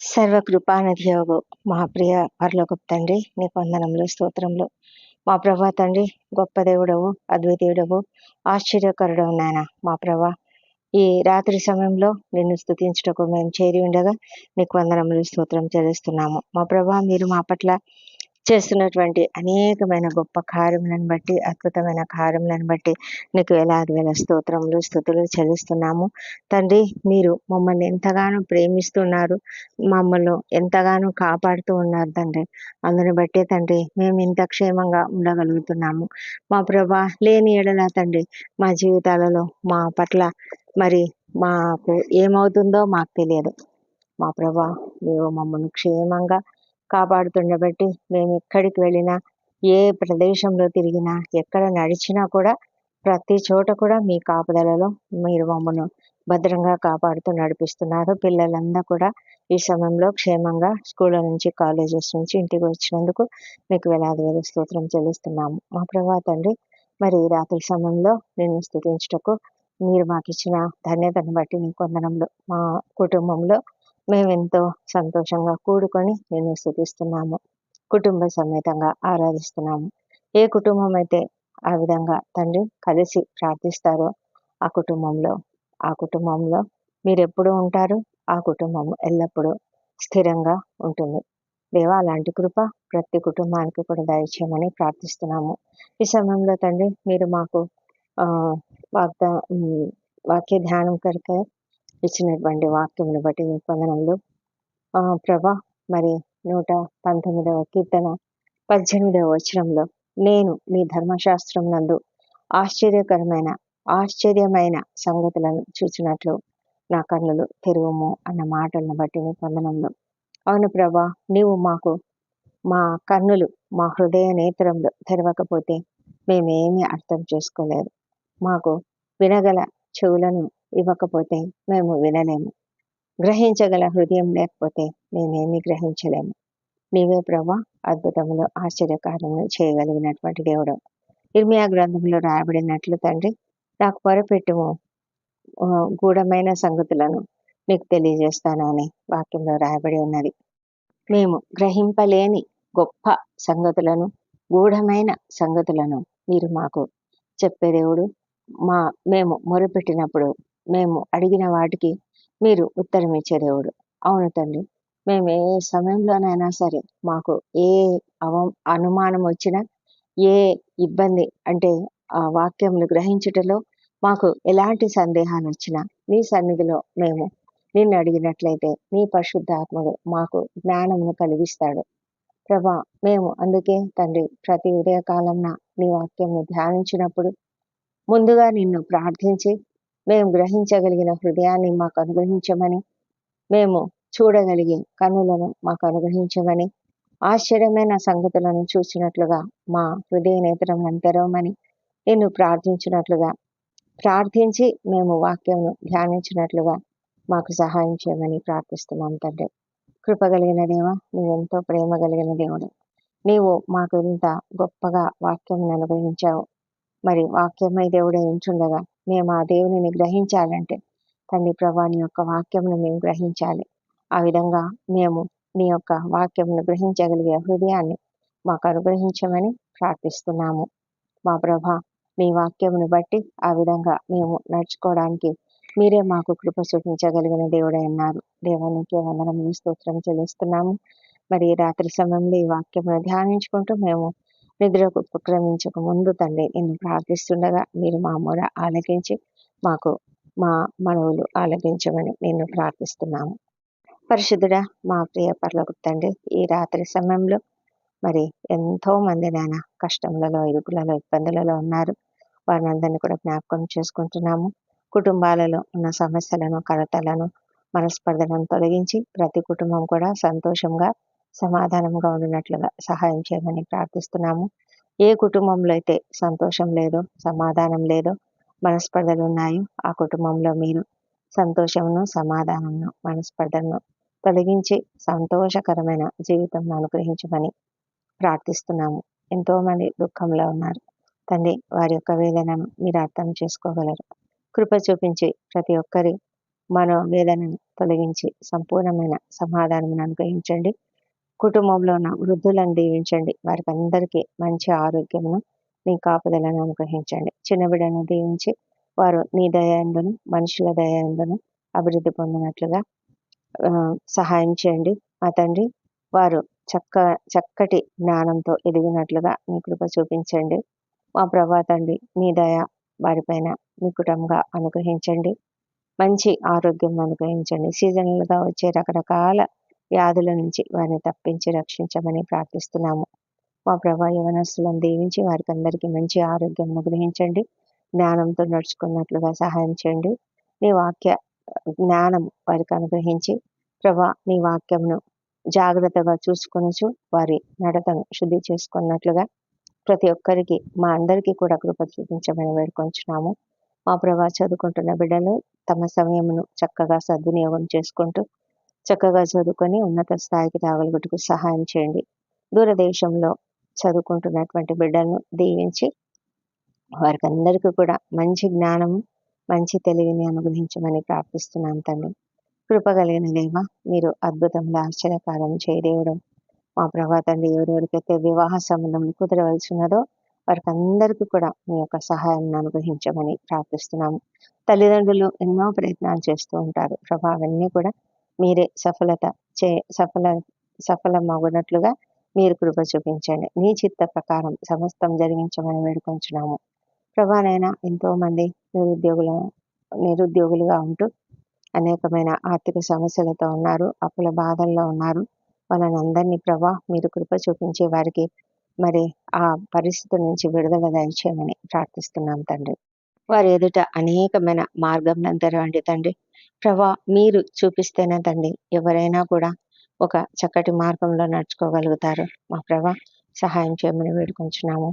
సర్వకృపానిధియోగు మా ప్రియ పరలోకపు తండ్రి నీ వందనములు స్తోత్రంలో మా ప్రభా తండ్రి గొప్ప దేవుడవు అద్వితీయుడవు ఆశ్చర్యకరుడవు నాయన. మా ప్రభా ఈ రాత్రి సమయంలో నిన్ను స్థుతించటకు మేము చేరి ఉండగా నీకు వందనములు స్తోత్రం చెల్లిస్తున్నాము. మా ప్రభా మీరు మా పట్ల చేస్తున్నటువంటి అనేకమైన గొప్ప కార్యములను బట్టి అద్భుతమైన కార్యములను బట్టి నీకు వేలాది వేల స్తోత్రములు స్థుతులు చెల్లిస్తున్నాము. తండ్రి మీరు మమ్మల్ని ఎంతగానో ప్రేమిస్తున్నారు మమ్మల్ని ఎంతగానో కాపాడుతూ ఉన్నారు తండ్రి. అందుని బట్టే తండ్రి మేము ఇంత క్షేమంగా ఉండగలుగుతున్నాము. మా ప్రభా లేని ఎడల తండ్రి మా జీవితాలలో మా పట్ల మరి మాకు ఏమవుతుందో మాకు తెలియదు. మా ప్రభా నీవు మమ్మల్ని క్షేమంగా కాపాడుతుండబట్టి మేము ఎక్కడికి వెళ్ళినా ఏ ప్రదేశంలో తిరిగినా ఎక్కడ నడిచినా కూడా ప్రతి చోట కూడా మీ కాపుదలలో మీరు మమ్మను భద్రంగా కాపాడుతూ నడిపిస్తున్నారు. పిల్లలందరూ కూడా ఈ సమయంలో క్షేమంగా స్కూళ్ళ నుంచి కాలేజెస్ నుంచి ఇంటికి వచ్చినందుకు మీకు వేలాది వేల స్తోత్రం చెల్లిస్తున్నాము. మా ప్రభా తండ్రి మరి ఈ రాత్రి సమయంలో నిన్ను స్థుతించటకు మీరు మాకు ఇచ్చిన ధన్యతను బట్టి నీ కొందనంలో మా కుటుంబంలో మేమెంతో సంతోషంగా కూడుకొని నేను స్థుతిస్తున్నాము. కుటుంబ సమేతంగా ఆరాధిస్తున్నాము. ఏ కుటుంబం అయితే ఆ విధంగా తండ్రి కలిసి ప్రార్థిస్తారో ఆ కుటుంబంలో ఆ కుటుంబంలో మీరు ఎప్పుడు ఉంటారు? ఆ కుటుంబం ఎల్లప్పుడూ స్థిరంగా ఉంటుంది. దేవా అలాంటి కృప ప్రతి కుటుంబానికి కూడా దయచేయమని ప్రార్థిస్తున్నాము. ఈ సమయంలో తండ్రి మీరు మాకు వాగ్దా వాక్య ధ్యానం కనుక ఇచ్చినటువంటి వాక్యమును బట్టి మీ పొందనంలో ప్రభా మరి నూట పంతొమ్మిదవ కీర్తన పద్దెనిమిదవ వచనంలో నేను మీ ధర్మశాస్త్రం నందు ఆశ్చర్యకరమైన ఆశ్చర్యమైన సంగతులను చూసినట్లు నా కన్నులు తెరువము అన్న మాటలను బట్టి నీ పొందనంలో అవును ప్రభా నీవు మాకు మా కన్నులు మా హృదయ నేత్రంలో తెరవకపోతే మేమేమీ అర్థం చేసుకోలేదు. మాకు వినగల చెవులను ఇవ్వకపోతే మేము వినలేము. గ్రహించగల హృదయం లేకపోతే మేమేమి గ్రహించలేము. నీవే ప్రభా అద్భుతంలో ఆశ్చర్యకారంలో చేయగలిగినటువంటి దేవుడు. ఇర్మియా గ్రంథంలో రాయబడినట్లు తండ్రి నాకు పొరపెట్టుము గూఢమైన సంగతులను నీకు తెలియజేస్తానని వాక్యంలో రాయబడి ఉన్నది. మేము గ్రహింపలేని గొప్ప సంగతులను గూఢమైన సంగతులను మీరు మాకు చెప్పే దేవుడు మా మేము మొరపెట్టినప్పుడు మేము అడిగిన వాటికి మీరు ఉత్తరం ఇచ్చే దేవుడు. అవును తండ్రి మేము ఏ సమయంలోనైనా సరే మాకు ఏ అవ అనుమానం వచ్చినా ఏ ఇబ్బంది అంటే ఆ వాక్యములు గ్రహించుటలో మాకు ఎలాంటి సందేహాలు వచ్చినా నీ సన్నిధిలో మేము నిన్ను అడిగినట్లయితే నీ పరిశుద్ధాత్ముడు మాకు జ్ఞానమును కలిగిస్తాడు. ప్రభా మేము అందుకే తండ్రి ప్రతి ఉదయకాలంన నీ వాక్యంను ధ్యానించినప్పుడు ముందుగా నిన్ను ప్రార్థించి మేము గ్రహించగలిగిన హృదయాన్ని మాకు అనుగ్రహించమని మేము చూడగలిగే కనులను మాకు అనుగ్రహించమని ఆశ్చర్యమైన సంగతులను చూసినట్లుగా మా హృదయ నేత్రములను తెరవమని నిన్ను ప్రార్థించినట్లుగా ప్రార్థించి మేము వాక్యంను ధ్యానించినట్లుగా మాకు సహాయం చేయమని ప్రార్థిస్తున్నాం తండ్రి. కృపగలిగిన దేవ నువ్వెంతో ప్రేమ కలిగిన దేవుడు. నీవు మాకు ఇంత గొప్పగా వాక్యం అనుగ్రహించావు. మరి వాక్యమై దేవుడే ఉంచుండగా మేము ఆ దేవుని గ్రహించాలంటే తండ్రి ప్రభా నీ యొక్క వాక్యంను మేము గ్రహించాలి. ఆ విధంగా మేము నీ యొక్క వాక్యంను గ్రహించగలిగే హృదయాన్ని మాకు అనుగ్రహించమని ప్రార్థిస్తున్నాము. మా ప్రభ మీ వాక్యమును బట్టి ఆ విధంగా మేము నడుచుకోవడానికి మీరే మాకు కృప చూపించగలిగిన దేవుడై ఉన్నారు. దేవానికి వందనం స్తోత్రం చెల్లిస్తున్నాము. మరి రాత్రి సమయంలో ఈ వాక్యమును ధ్యానించుకుంటూ మేము నిద్రకు ఉపక్రమించక ముందు తండ్రి నేను ప్రార్థిస్తుండగా మీరు మా మూడ ఆలకించి మాకు మా మనవులు ఆలకించమని నేను ప్రార్థిస్తున్నాము. పరిశుద్ధుడా మా ప్రియ పర్లకు తండ్రి ఈ రాత్రి సమయంలో మరి ఎంతో మంది నాయన కష్టములలో ఇరుకులలో ఇబ్బందులలో ఉన్నారు. వారిని అందరినీ కూడా జ్ఞాపకం చేసుకుంటున్నాము. కుటుంబాలలో ఉన్న సమస్యలను కలతలను మనస్పర్ధలను తొలగించి ప్రతి కుటుంబం కూడా సంతోషంగా సమాధానంగా ఉండినట్లుగా సహాయం చేయమని ప్రార్థిస్తున్నాము. ఏ కుటుంబంలో అయితే సంతోషం లేదో సమాధానం లేదో మనస్పర్ధలు ఉన్నాయో ఆ కుటుంబంలో మీరు సంతోషమును సమాధానమును మనస్పర్ధలను తొలగించి సంతోషకరమైన జీవితం అనుగ్రహించమని ప్రార్థిస్తున్నాము. ఎంతో మంది దుఃఖంలో ఉన్నారు. తండ్రి వారి యొక్క వేదనను మీరు అర్థం చేసుకోగలరు. కృప చూపించి ప్రతి ఒక్కరి మనోవేదనను తొలగించి సంపూర్ణమైన సమాధానం అనుగ్రహించండి. కుటుంబంలో ఉన్న వృద్ధులను దీవించండి. వారికి అందరికీ మంచి ఆరోగ్యమును నీ కాపుదలను అనుగ్రహించండి. చిన్న బిడ్డను దీవించి వారు నీ దయాందును మనుషుల దయాందును అభివృద్ధి పొందినట్లుగా సహాయం చేయండి. మా తండ్రి వారు చక్క చక్కటి జ్ఞానంతో ఎదిగినట్లుగా మీ కృప చూపించండి. మా ప్రభా తండ్రి మీ దయ వారిపైన నికుటంగా అనుగ్రహించండి. మంచి ఆరోగ్యం అనుగ్రహించండి. సీజనల్గా వచ్చే రకరకాల వ్యాధుల నుంచి వారిని తప్పించి రక్షించమని ప్రార్థిస్తున్నాము. మా ప్రభా యవనస్తులను దీవించి వారికి అందరికీ మంచి ఆరోగ్యం అనుగ్రహించండి. జ్ఞానంతో నడుచుకున్నట్లుగా సహాయం చేయండి. నీ వాక్య జ్ఞానం వారికి అనుగ్రహించి ప్రభా నీ వాక్యమును జాగ్రత్తగా చూసుకొనుచు వారి నడతను శుద్ధి చేసుకున్నట్లుగా ప్రతి ఒక్కరికి మా అందరికీ కూడా కృప చూపించమని వేడుకొంచున్నాము. మా ప్రభా చదువుకుంటున్న బిడ్డలు తమ సమయమును చక్కగా సద్వినియోగం చేసుకుంటూ చక్కగా చదువుకొని ఉన్నత స్థాయికి రాగలుగుటకు సహాయం చేయండి. దూరదేశంలో చదువుకుంటున్నటువంటి బిడ్డలను దీవించి వారికి అందరికీ కూడా మంచి జ్ఞానము మంచి తెలివిని అనుగ్రహించమని ప్రార్థిస్తున్నాం తండ్రి కృపగలిగిన దేవ మీరు అద్భుతంగా ఆశ్చర్యకారం చేయదేవడం. మా ప్రభా తండ్రి ఎవరెవరికైతే వివాహ సంబంధం కుదరవలసినదో వారికి అందరికీ కూడా మీ యొక్క సహాయం అనుగ్రహించమని ప్రార్థిస్తున్నాము తల్లిదండ్రులు ఎన్నో ప్రయత్నాలు చేస్తూ ఉంటారు. ప్రభా అవన్నీ కూడా మీరే సఫలత చే సఫల సఫలమగునట్లుగా మీరు కృప చూపించండి. మీ చిత్త ప్రకారం సమస్తం జరిగించమని వేడుకొంచున్నాము. ప్రభానైనా ఎంతో మంది నిరుద్యోగుల నిరుద్యోగులుగా ఉంటూ అనేకమైన ఆర్థిక సమస్యలతో ఉన్నారు అప్పుల బాధల్లో ఉన్నారు. వాళ్ళని అందరినీ ప్రభా మీరు కృప చూపించే వారికి మరి ఆ పరిస్థితి నుంచి విడుదల దయచేయమని ప్రార్థిస్తున్నాం తండ్రి. వారి ఎదుట అనేకమైన మార్గం తెరవండి తండ్రి. ప్రభా మీరు చూపిస్తేనే తండ్రి ఎవరైనా కూడా ఒక చక్కటి మార్గంలో నడుచుకోగలుగుతారు. మా ప్రభా సహాయం చేయమని వేడుకుంటున్నాము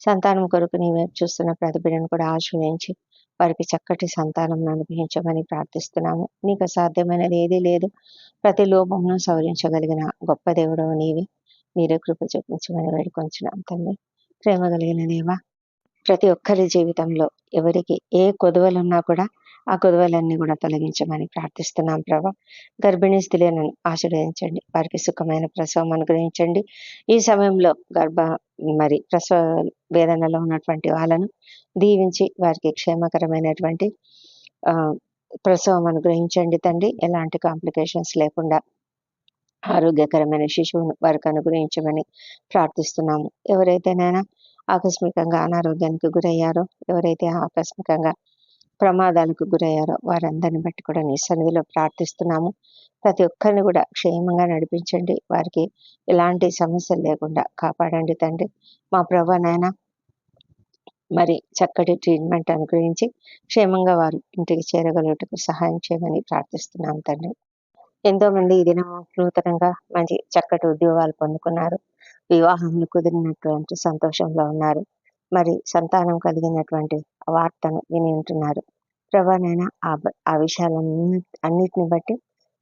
సంతానం కొరకు నీవే చూస్తున్న ప్రతి బిడ్డను కూడా ఆశ్రయించి వారికి చక్కటి సంతానం అనుగ్రహించమని ప్రార్థిస్తున్నాము. నీకు సాధ్యమైనది ఏదీ లేదు. ప్రతి లోపమును సవరించగలిగిన గొప్ప దేవుడు నీవి. మీరే కృప చూపించమని వేడుకొంచున్నాం తండ్రి. ప్రేమ కలిగిన దేవా ప్రతి ఒక్కరి జీవితంలో ఎవరికి ఏ కొదువలున్నా కూడా ఆ కొదువలన్నీ కూడా తొలగించమని ప్రార్థిస్తున్నాం ప్రభా. గర్భిణీ స్త్రీలను ఆశీర్వదించండి. వారికి సుఖమైన ప్రసవం అనుగ్రహించండి. ఈ సమయంలో గర్భ మరి ప్రసవ వేదనలో ఉన్నటువంటి వాళ్ళను దీవించి వారికి క్షేమకరమైనటువంటి ఆ ప్రసవం అనుగ్రహించండి తండ్రి. ఎలాంటి కాంప్లికేషన్స్ లేకుండా ఆరోగ్యకరమైన శిశువును వారికి అనుగ్రహించమని ప్రార్థిస్తున్నాము. ఎవరైతేనైనా ఆకస్మికంగా అనారోగ్యానికి గురయ్యారో ఎవరైతే ఆకస్మికంగా ప్రమాదాలకు గురయ్యారో వారందరిని బట్టి కూడా నీ సన్నిధిలో ప్రార్థిస్తున్నాము. ప్రతి ఒక్కరిని కూడా క్షేమంగా నడిపించండి. వారికి ఎలాంటి సమస్యలు లేకుండా కాపాడండి తండ్రి. మా ప్రభా నాయన మరి చక్కటి ట్రీట్మెంట్ అనుగ్రహించి క్షేమంగా వారు ఇంటికి చేరగలుగుటకు సహాయం చేయమని ప్రార్థిస్తున్నాం తండ్రి. ఎంతో మంది ఈ దినం నూతనంగా మంచి చక్కటి ఉద్యోగాలు పొందుకున్నారు. వివాహములు కుదిరినటువంటి సంతోషంలో ఉన్నారు. మరి సంతానం కలిగినటువంటి వార్తను విని ఉంటున్నారు. ప్రభానైనా ఆ ఆ విషయాలన్నీ అన్నిటిని బట్టి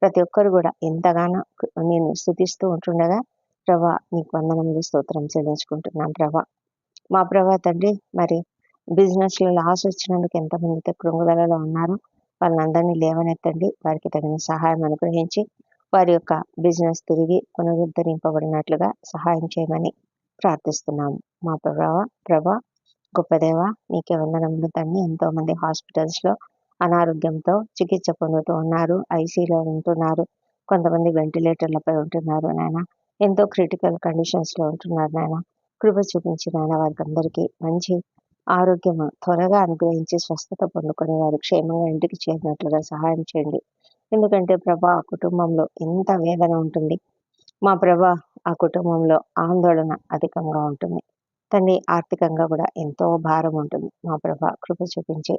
ప్రతి ఒక్కరు కూడా ఎంతగానో నేను స్థుతిస్తూ ఉంటుండగా ప్రభా నీకు వందనములు స్తోత్రం చెల్లించుకుంటున్నాను ప్రభా. మా ప్రభా తండ్రి మరి బిజినెస్లో లాస్ వచ్చినందుకు ఎంతమంది అయితే కృంగుదలలో ఉన్నారో వాళ్ళందరినీ లేవనెత్తండి. వారికి తగిన సహాయం అనుగ్రహించి వారి యొక్క బిజినెస్ తిరిగి పునరుద్ధరింపబడినట్లుగా సహాయం చేయమని ప్రార్థిస్తున్నాము మా ప్రభావ ప్రభా గొప్పదేవ నీకే వందనములు తండ్రి. ఎంతో మంది హాస్పిటల్స్లో అనారోగ్యంతో చికిత్స పొందుతూ ఉన్నారు ఐసీలో ఉంటున్నారు కొంతమంది వెంటిలేటర్లపై ఉంటున్నారు నాయన. ఎంతో క్రిటికల్ కండిషన్స్లో ఉంటున్నారు నాయన. కృప చూపించి నాయన వారికి అందరికీ మంచి ఆరోగ్యం త్వరగా అనుగ్రహించి స్వస్థత పొందుకునే వారు క్షేమంగా ఇంటికి చేరినట్లుగా సహాయం చేయండి. ఎందుకంటే ప్రభా ఆ కుటుంబంలో ఎంత వేదన ఉంటుంది. మా ప్రభా ఆ కుటుంబంలో ఆందోళన అధికంగా ఉంటుంది. తండ్రి ఆర్థికంగా కూడా ఎంతో భారం ఉంటుంది. మా ప్రభా కృప చూపించి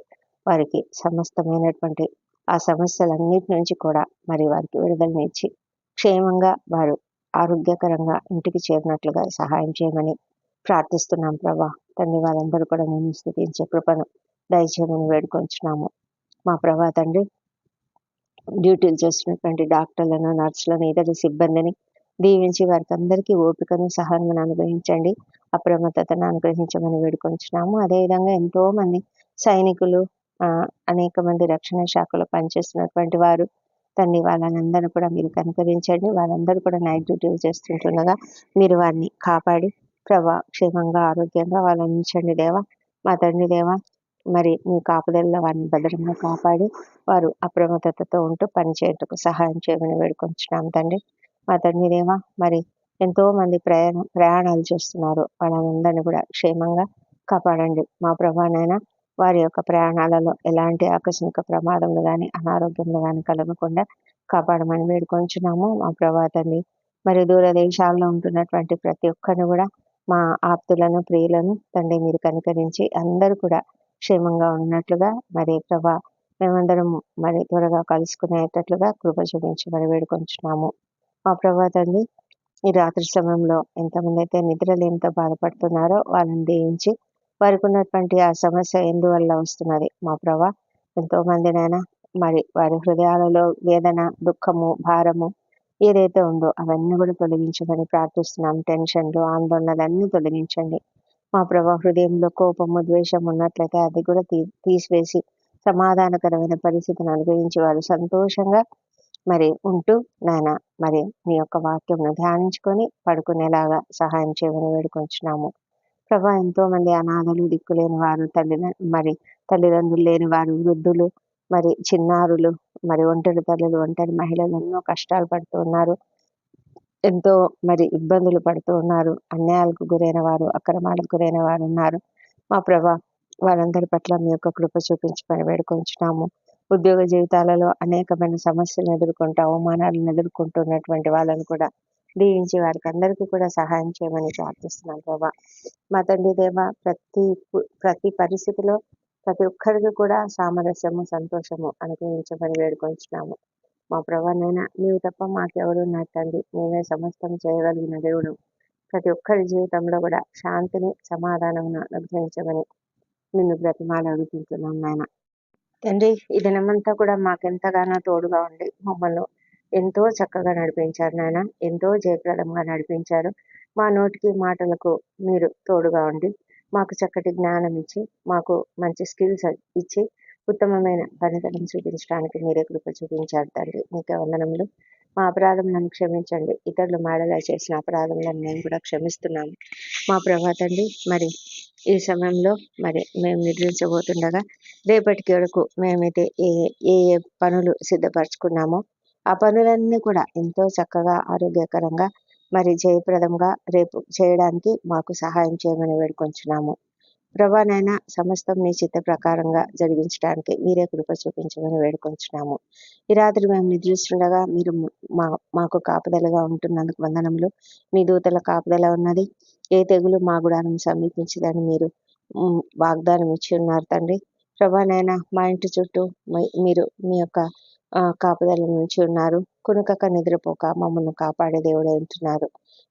వారికి సమస్తమైనటువంటి ఆ సమస్యలన్నిటి నుంచి కూడా మరి వారికి విడుదలనిచ్చి క్షేమంగా వారు ఆరోగ్యకరంగా ఇంటికి చేరినట్లుగా సహాయం చేయమని ప్రార్థిస్తున్నాం ప్రభా. తండ్రి వాళ్ళందరూ కూడా నేను స్థుతించే కృపను దయచేయమని వేడుకొంచున్నాము. మా ప్రభా తండ్రి డ్యూటీలు చేస్తున్నటువంటి డాక్టర్లను నర్సులను ఇతర సిబ్బందిని దీవించి వారికి అందరికీ ఓపికను సహాయం అనుగ్రహించండి. అప్రమత్తతను అనుగ్రహించమని వేడుకొంచున్నాము. అదేవిధంగా ఎంతో మంది సైనికులు అనేక మంది రక్షణ శాఖలో పనిచేస్తున్నటువంటి వారు తండ్రి వాళ్ళనందరూ కూడా మీరు కనుకరించండి. వాళ్ళందరూ కూడా నైట్ డ్యూటీలు చేస్తుంటుండగా మీరు వారిని కాపాడి ప్రభా క్షేమంగా ఆరోగ్యంగా వాళ్ళని ఉంచండి దేవా. మా తండ్రి దేవా మరి మీ కాపుదలలో వారిని భద్రంగా కాపాడి వారు అప్రమత్తతతో ఉంటూ పని చేయటకు సహాయం చేయమని వేడుకొంచున్నాం తండ్రి. మా తండ్రి దేవా మరి ఎంతో మంది ప్రయాణం ప్రయాణాలు చేస్తున్నారు. వాళ్ళందరినీ కూడా క్షేమంగా కాపాడండి. మా ప్రభానైనా వారి యొక్క ప్రయాణాలలో ఎలాంటి ఆకస్మిక ప్రమాదములు కానీ అనారోగ్యములు కానీ కలగకుండా కాపాడమని వేడుకొంచున్నాము. మా ప్రభా తండ్రి మరి దూర దేశాల్లో ఉంటున్నటువంటి ప్రతి ఒక్కరిని కూడా మా ఆప్తులను ప్రియులను తండ్రి మీరు కనికరించి అందరూ కూడా క్షేమంగా ఉన్నట్లుగా మరి ప్రభా మేమందరం మరి త్వరగా కలుసుకునేటట్లుగా కృప చూపించి మరి వేడుకొంచున్నాము. మా ప్రభా తండ్రి ఈ రాత్రి సమయంలో ఎంతమంది అయితే నిద్రలేమితో బాధపడుతున్నారో వాళ్ళని దీవించి వారికి ఉన్నటువంటి ఆ సమస్య ఎందువల్ల వస్తున్నది? మా ప్రభా ఎంతో మందినైనా మరి వారి హృదయాలలో వేదన దుఃఖము భారము ఏదైతే ఉందో అవన్నీ కూడా తొలగించమని ప్రార్థిస్తున్నాం. టెన్షన్లు ఆందోళనలన్నీ అన్ని తొలగించండి. మా ప్రభా హృదయంలో కోపము ద్వేషం ఉన్నట్లయితే అది కూడా తీ తీసివేసి సమాధానకరమైన పరిస్థితిని అనుభవించి వారు సంతోషంగా మరి ఉంటూ నాయన మరి మీ యొక్క వాక్యంను ధ్యానించుకొని పడుకునేలాగా సహాయం చేయమని వేడుకొంచున్నాము. ప్రభా ఎంతో మంది అనాథలు దిక్కులేని వారు తల్లి మరి తల్లిదండ్రులు లేని వారు వృద్ధులు మరి చిన్నారులు మరి ఒంటరి తల్లులు ఒంటరి మహిళలు ఎన్నో కష్టాలు పడుతూ ఉన్నారు. ఎంతో మరి ఇబ్బందులు పడుతూ ఉన్నారు. అన్యాయాలకు గురైన వారు అక్రమాలకు గురైన వారు ఉన్నారు. మా ప్రభా వారందరి పట్ల మీ యొక్క కృప చూపించి పని వేడుకొంచున్నాము. ఉద్యోగ జీవితాలలో అనేకమైన సమస్యలను ఎదుర్కొంటూ అవమానాలను ఎదుర్కొంటున్నటువంటి వాళ్ళని కూడా దీవించి వారికి అందరికీ కూడా సహాయం చేయమని ప్రార్థిస్తున్నాం ప్రభా. మా తండ్రి దేవ ప్రతి ప్రతి పరిస్థితిలో ప్రతి ఒక్కరికి కూడా సామరస్యము సంతోషము అనుగ్రహించమని వేడుకొంచున్నాము. మా ప్రభానైనా నీవు తప్ప మాకెవరు ఉన్నారు తండ్రి నీవే సమస్తం చేయగలిగిన దేవుడు. ప్రతి ఒక్కరి జీవితంలో కూడా శాంతిని సమాధానమును అనుగ్రహించమని నిన్ను బ్రతిమాలు అడుగుతుంటున్నాం నాయన. తండ్రి ఈ దినమంతా కూడా మాకెంతగానో తోడుగా ఉండి మమ్మల్ని ఎంతో చక్కగా నడిపించారు నాయన. ఎంతో జయప్రదంగా నడిపించారు. మా నోటికి మాటలకు మీరు తోడుగా ఉండి మాకు చక్కటి జ్ఞానం ఇచ్చి మాకు మంచి స్కిల్స్ ఇచ్చి ఉత్తమమైన పనితనం చూపించడానికి మీరే కృప చూపించారు తండ్రి. మీకే వందనములు. మా అపరాధములను క్షమించండి. ఇతరులు మాడలా చేసిన అపరాధములను మేము కూడా క్షమిస్తున్నాము. మా ప్రభా తండ్రి మరి ఈ సమయంలో మరి మేము నిద్రించబోతుండగా రేపటికి వరకు మేమైతే ఏ ఏ ఏ పనులు సిద్ధపరచుకున్నామో ఆ పనులన్నీ కూడా ఎంతో చక్కగా ఆరోగ్యకరంగా మరి జయప్రదంగా రేపు చేయడానికి మాకు సహాయం చేయమని వేడుకొంచున్నాము. ప్రభానైనా సమస్తం మీ చిత్త ప్రకారంగా జరిగించడానికి మీరే కృప చూపించమని వేడుకొంచున్నాము. ఈ రాత్రి మేము నిద్రిస్తుండగా మీరు మా మాకు కాపుదలగా ఉంటున్నందుకు వందనములు. మీ దూతల కాపుదల ఉన్నది. ఏ తెగులు మా గుడానం సమీపించదని మీరు వాగ్దానం ఇచ్చి ఉన్నారు తండ్రి. ప్రభానైనా మా ఇంటి చుట్టూ మీరు మీ యొక్క కాపుదల నుంచి ఉన్నారు. కొనుకక నిద్రపోక మమ్మల్ని కాపాడే దేవుడు అంటున్నారు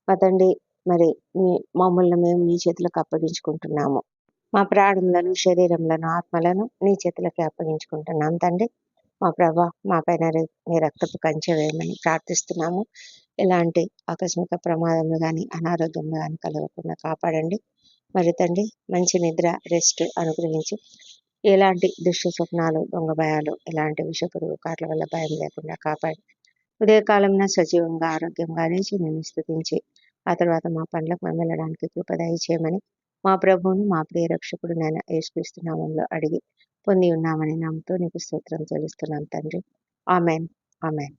మా తండ్రి మరి మీ మమ్మల్ని మేము నీ చేతులకు అప్పగించుకుంటున్నాము. మా ప్రాణములను శరీరములను ఆత్మలను నీ చేతులకి అప్పగించుకుంటున్నాం తండ్రి. మా ప్రభా మా పైన మీ రక్తపు కంచె వేయమని ప్రార్థిస్తున్నాము. ఎలాంటి ఆకస్మిక ప్రమాదములు కానీ అనారోగ్యములు కానీ కలగకుండా కాపాడండి. మరి తండ్రి మంచి నిద్ర రెస్ట్ అనుగ్రహించి ఎలాంటి దుష్ట స్వప్నాలు దొంగ భయాలు ఎలాంటి విషపురుగు కార్ల వల్ల భయం లేకుండా కాపాడి. ఉదయకాలంన సజీవంగా ఆరోగ్యంగా లేచి నేను స్థుతించి ఆ తర్వాత మా పనులకు మేము వెళ్ళడానికి కృపదయ చేయమని మా ప్రభువును మా ప్రియ రక్షకుడు నాయన యేసుక్రీస్తు నామంలో అడిగి పొంది ఉన్నామని నామతో నీకు స్తోత్రం చెల్లిస్తున్నాను తండ్రి. ఆమెన్. ఆమెన్.